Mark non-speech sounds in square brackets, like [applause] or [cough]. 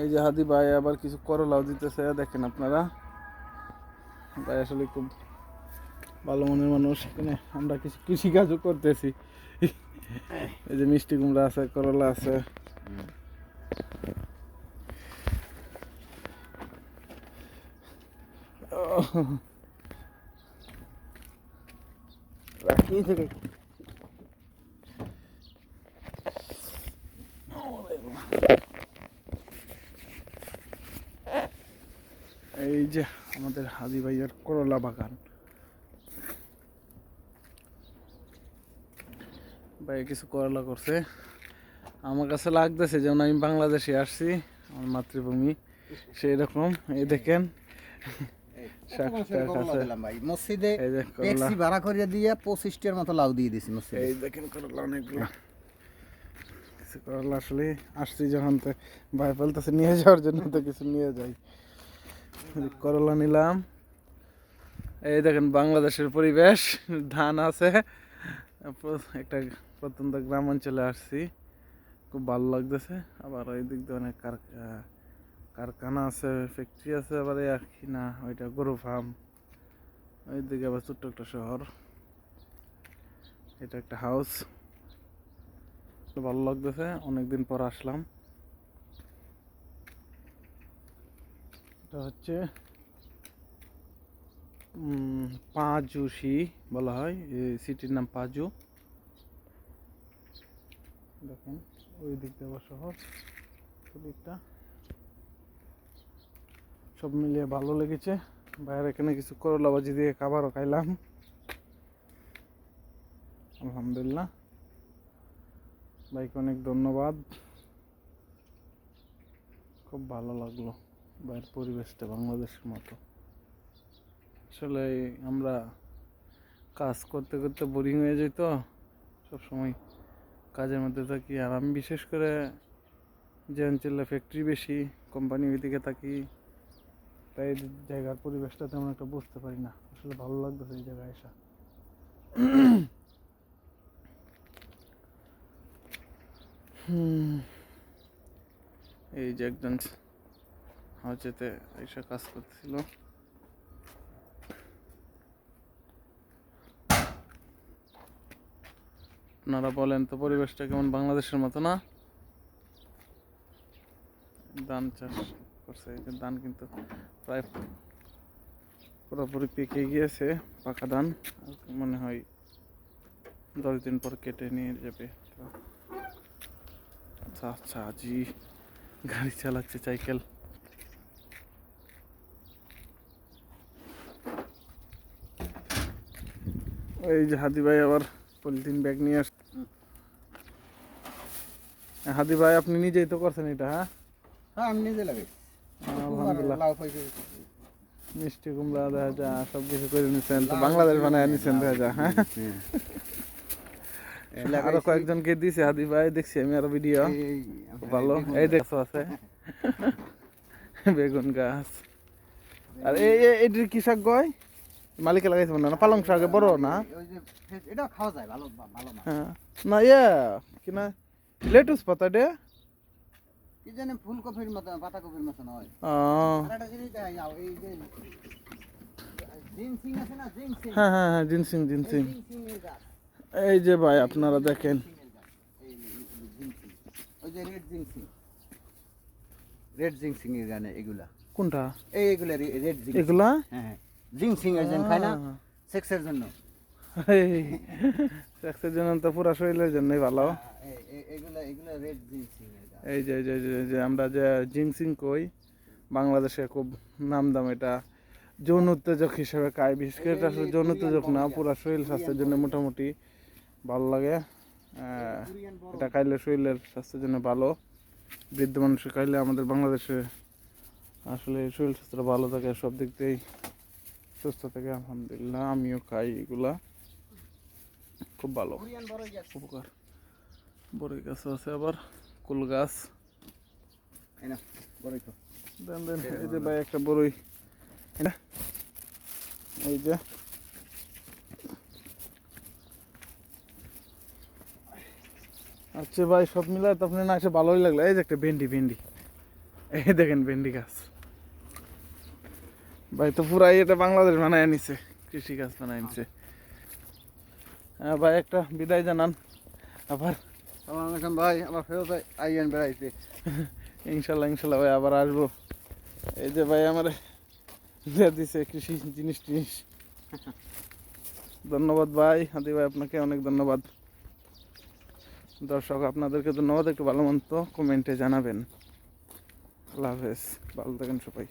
এই যে হাদি ভাই আবার কিছু করলাও দিতেছে, দেখেন আপনারা। ভাই আসলে খুব ভালো মনের মানুষ, এখানে আমরা কিছু কৃষিকাজও করতেছি। এই যে মিষ্টি কুমড়া আছে, করলা আছে। রাখি থেকে এই যে আমাদের হাজি ভাইয়ের করলা বাগান। ভাই কিছু করলা করছে। আমার কাছে লাগতেছে যেমন আমি বাংলাদেশে আসছি আমার মাতৃভূমি সেই রকম এই দেখেন মসজিদে ভাড়া করে দিয়ে পঁচিশটার মতো লাউ দিয়ে দিছি মসজিদে। এই দেখেন করলা অনেকগুলো। কিছু করলা আসলে আসছি যখন তো ভাই বলতেছে নিয়ে যাওয়ার জন্য তো কিছু নিয়ে যাই। করলা নিলাম। এই দেখেন বাংলাদেশের পরিবেশ, ধান আছে। একটা প্রত্যন্ত গ্রাম অঞ্চলে আসছি। খুব ভালো লাগতেছে। আবার ওই দিক দিয়ে অনেক কার কারখানা আছে ফ্যাক্টরি আছে, আবার কি না, ওইটা গরু ফার্ম ওই দিকে আবার ছোট্ট একটা শহর। এটা একটা হাউস ভালো লাগতেছে, অনেকদিন পর আসলাম। এটা হচ্ছে পাঁজুশি বলা হয় সিটির নাম পাজু। দেখেন, ওই দিক দিয়ে শহর দিকটা সব মিলিয়ে ভালো লেগেছে। বাইরে এখানে কিছু করলা বাজি দিয়ে খাবারও খাইলাম। আলহামদুলিল্লাহ। ভাইকে অনেক ধন্যবাদ। খুব ভালো লাগল বাইরের পরিবেশটা বাংলাদেশের মতো। আসলে আমরা কাজ করতে করতে বোরিং হয়ে যাই তো। সবসময় কাজের মধ্যে থাকি। আর আমি বিশেষ করে যে অঞ্চলে ফ্যাক্টরি বেশি কোম্পানি ওইদিকে থাকি, তাই জায়গার পরিবেশটা তেমন একটা বুঝতে পারি না। আসলে ভালো লাগতেছে এই জায়গায় এসে। [sighs] এই যে একজন হজেতে এসে কাজ করতেছিল আপনারা বলেন তো পরিবেশটা কেমন বাংলাদেশের মতো, না? ধান চাষ করছে ধান কিন্তু প্রায় পুরোপুরি পেকে গিয়েছে, পাকা ধান। মনে হয় দশ দিন পর কেটে নিয়ে যাবে। আচ্ছা আচ্ছা জি গাড়ি চালাচ্ছে সাইকেল। এই যে হাদি ভাই আবার পলিথিন ব্যাগ নিয়ে আস হাদি ভাই আপনি নিজেই তো করছেন এটা হ্যাঁ? হ্যাঁ আমি নিজে লাগে আলহামদুলিল্লাহ। মিষ্টি কুমড়া দেখা যায় সব কিছু করে নিচ্ছেন তো বাংলাদেশ বানায় নিচ্ছেন দেখা যায় হ্যাঁ আরও কয়েকজনকে দিছে হাদি ভাই দেখছি আমি আরও ভিডিও ভালো। এই দেখছ আছে? বেগুন গাছ। আর এই এটির কি শাক গয় মালিকে লাগাইছে না? পালং শাকে বড় না? এটা খাওয়া যায় ভালো ভালো হ্যাঁ। না ইয়ে কি না? লেটুস পাতা ডে কি জানি ফুলকপির মতো পাতাকপির মতো নয়। একটা জিনিস যাও, এই যে জিনসিং আছে না জিনসিং? হ্যাঁ হ্যাঁ হ্যাঁ জিনসিং জিনসিং। জিনসিং এর গাছ। এই যে ভাই আপনারা দেখেন। রেড এর গানে এগুলা। কোনটা? এই এগুলা রেড এগুলা? হ্যাঁ হ্যাঁ। এর জন্য খায় না সেক্সের জন্য। সেক্সের জন্য তো পুরা শরীরের জন্যই ভালো। এগুলা এগুলা রেড জিনসিং এই যে যে আমরা যে জিনসিং কই বাংলাদেশে খুব নাম দাম এটা। যৌন উত্তেজক হিসেবে খায় বিশেষ করে এটা যৌন উত্তেজক না পুরা শরীর স্বাস্থ্যের জন্য মোটামুটি। ভালো লাগে। এটা খাইলে শরীরের স্বাস্থ্যের জন্য ভালো। বৃদ্ধ মানুষ খাইলে আমাদের বাংলাদেশে আসলে শরীর স্বাস্থ্যটা ভালো থাকে সব দিক দিয়েই সুস্থ থাকে। আলহামদুলিল্লাহ আমিও খাই এগুলা। খুব ভালো। কোরিয়ান বড় গাছ উপকার। বড়ই গাছ আছে আবার কুল গাছ। দেন দেন এই যে ভাই একটা বড়ই? এই যে আচ্ছা ভাই সব মিলায় তো আপনার না এসে ভালোই লাগল। এই যে একটা ভেন্ডি ভেন্ডি। এই দেখেন ভেন্ডি গাছ। ভাই তো পুরাই এটা বাংলাদেশ বানায় নিছে কৃষি গাছ বানায় নিছে। হ্যাঁ ভাই একটা বিদায় জানান। আবার আমার কাছে ভাই আমার ফেরত আইয়েন বেড়াইতে ইনশাল্লাহ ইনশাল্লাহ ভাই আবার আসব। এই যে ভাই আমার দিছে কৃষি জিনিস টিনিস। ধন্যবাদ ভাই হাদি ভাই আপনাকে অনেক ধন্যবাদ। দর্শক আপনাদেরকে ধন্যবাদ। একটু ভালো মন্দ কমেন্টে জানাবেন। আল্লাহ হাফেজ। ভালো থাকেন সবাই।